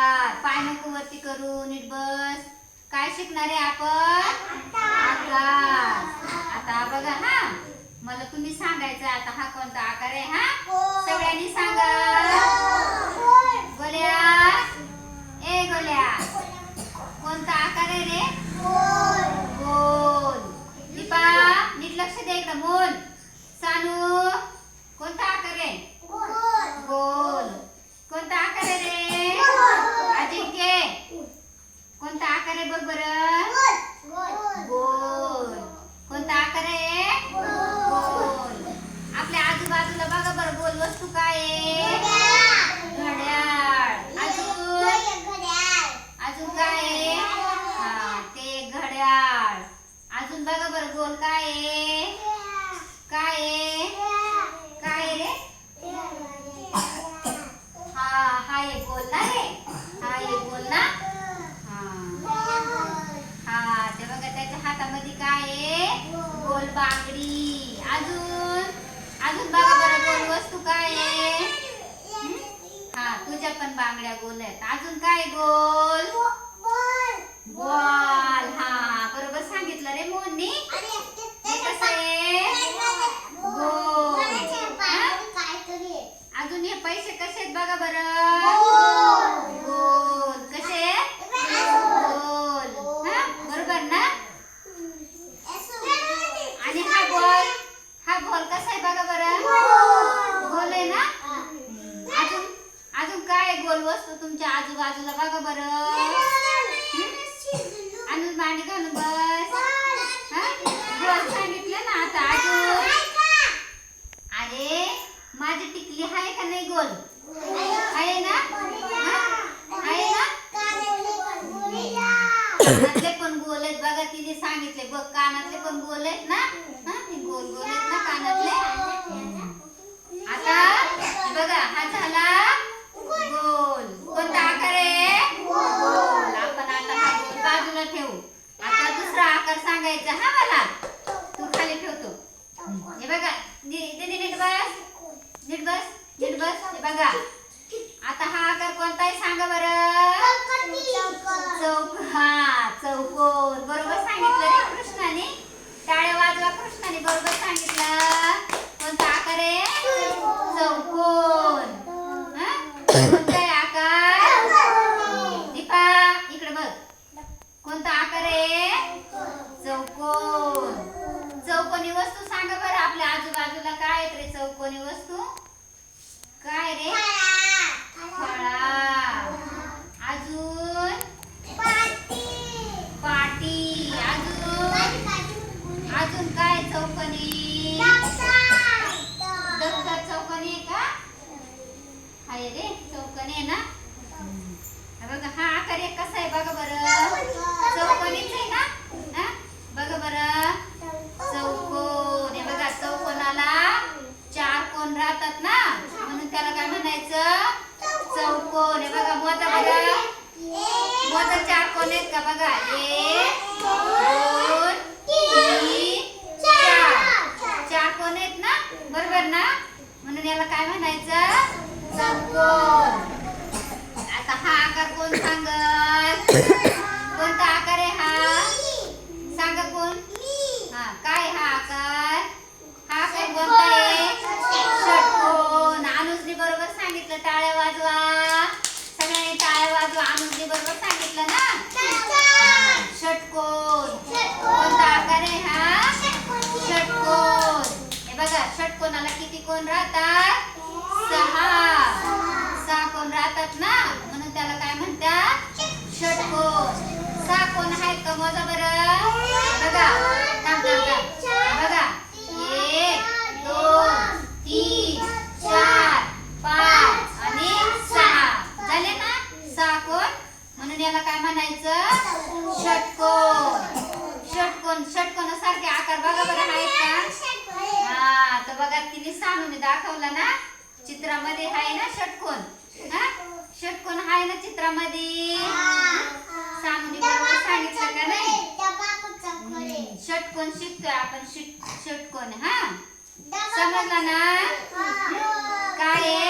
आकार पाय नको वरती करू नीट बस. काय शिकणार आहे आपण? आकार आता बघा हा. मला तुम्ही सांगायचं आता हा कोणता आकार आहे हा? सगळ्यांनी सांगा. गोल्या. ए गोल्या. कोणता आकार आहे रे? गोल. दीपा नीट लक्ष दे इकडं बोल सानू कोणता आकार आहे? गोल. कोणता आकार आहे रे? अजिंक्य कोणता आकार आहे बघ बरं. गोल. कोणता आकार आहे? गोल. आपल्या आजूबाजूला बघा बरं गोल वस्तू काय आहे घड्याळ अजून अजून काय आहे हा ते घड्याळ अजून बघा बरं गोल काय आहे काय आहे काय आहे रे हा हा एक गोल ना रे हा एक गोल ना हा हा ते बघा त्याच्या हातामध्ये काय आहे गोल बांगडी अजून अजून बघा बरं गोल वस्तू काय आहे हं? हा तुझ्या पण बांगड्या गोल आहेत अजून काय गोल बॉल. हा बरोबर सांगितलं रे मोहननी. कसं आहे? गोल अजून हे पैसे कसे आहेत बघा बरं गोल कसे आहेत? गोल हा बरोबर ना आणि हा बॉल हा बॉल कसा आहे बघा बरं गोल आहे ना अजून अजून काय आहे गोल वस्तू आजूबाजूला बघा बरं. अजून मांडी घालून बस. हा? गोल सांगितलं ना आता अजून. अरे माझी टिकली आहे का नाही गोल? आहे ना? हा? आहे ना? पण गोल आहेत. बघा तिने सांगितले. बघ कानातले पण गोल आहेत ना? हा गोल गोल आहेत ना कानातले आता हे बघा हा झाला गोल कोणता आकार आहे गोल आपण आता हा गोल बाजूला ठेवू आता दुसरा आकार हा मला तू खाली ठेवतो. हे बघा दीदी नीट बस. नीट बस नीट बस. हे बघा. आता हा आकार कोणता आहे सांगा बरं? चौक हा चौकोन बरोबर सांगितलं रे कृष्णाने. टाळ्या वाजवा कृष्णाने बरोबर सांगितलं. कोणता आकार आहे? चौकोन कोणता आहे आकार? दीपा इकडे बघ. कोणता आकार आहे? चौकोन. चौकोनी वस्तू सांगा बरं आपल्या आजूबाजूला काय आहेत रे चौकोनी वस्तू? काय रे? फळा. अजून? पाटी. अजून? अजून काय चौकोनी? दफ्तर चौकोनी आहे का? हाय रे चौकोनी आहे ना? हा बघा हा आकार एक कसा आहे बघा बरं चौकोनीच आहे ना हा बघा बरं चौकोन हे बघा चौकोनाला चार कोण राहतात ना म्हणून त्याला काय म्हणायचं? चौकोन हे बघा मोजा बघा मोजा चार कोण आहेत का बघा? एक दोन तीन चार चार कोण आहेत ना बरोबर ना म्हणून याला काय म्हणायचं चौकोन आता हा आकार कोण सांगत कोणता आकार आहे हा सांगा कोण हा काय हा आकार हा आकार कोणता आहे षटकोन अनुजनी बरोबर सांगितलं टाळ्या वाजवा सगळ्यांनी टाळ्या वाजवा अनुजनी बरोबर सांगितलं ना षटकोन कोणता आकार आहे हा षटकोन हे बघा षटकोनाला किती कोण राहतात? सहा. सहा कोण राहतात ना? म्हणून त्याला काय म्हणतात? षटकोन सहा कोण आहेत का मोजा बरं? बघा. थांब थांब बघा. एक दोन तीन चार पाच आणि सहा. झाले ना? सहा कोण? म्हणून याला काय म्हणायचं? षटकोन षटकोन षटकोनासारखे आकार बघा बरं आहेत का हा तर बघा तिने सानूने दाखवला ना चित्रामध्ये आहे ना षटकोन. हा? षटकोन आहे ना चित्रामध्ये? सानूने बरोबर सांगितलं का नाही? षटकोन शिकतोय आपण षटकोन हा? समजला ना? काय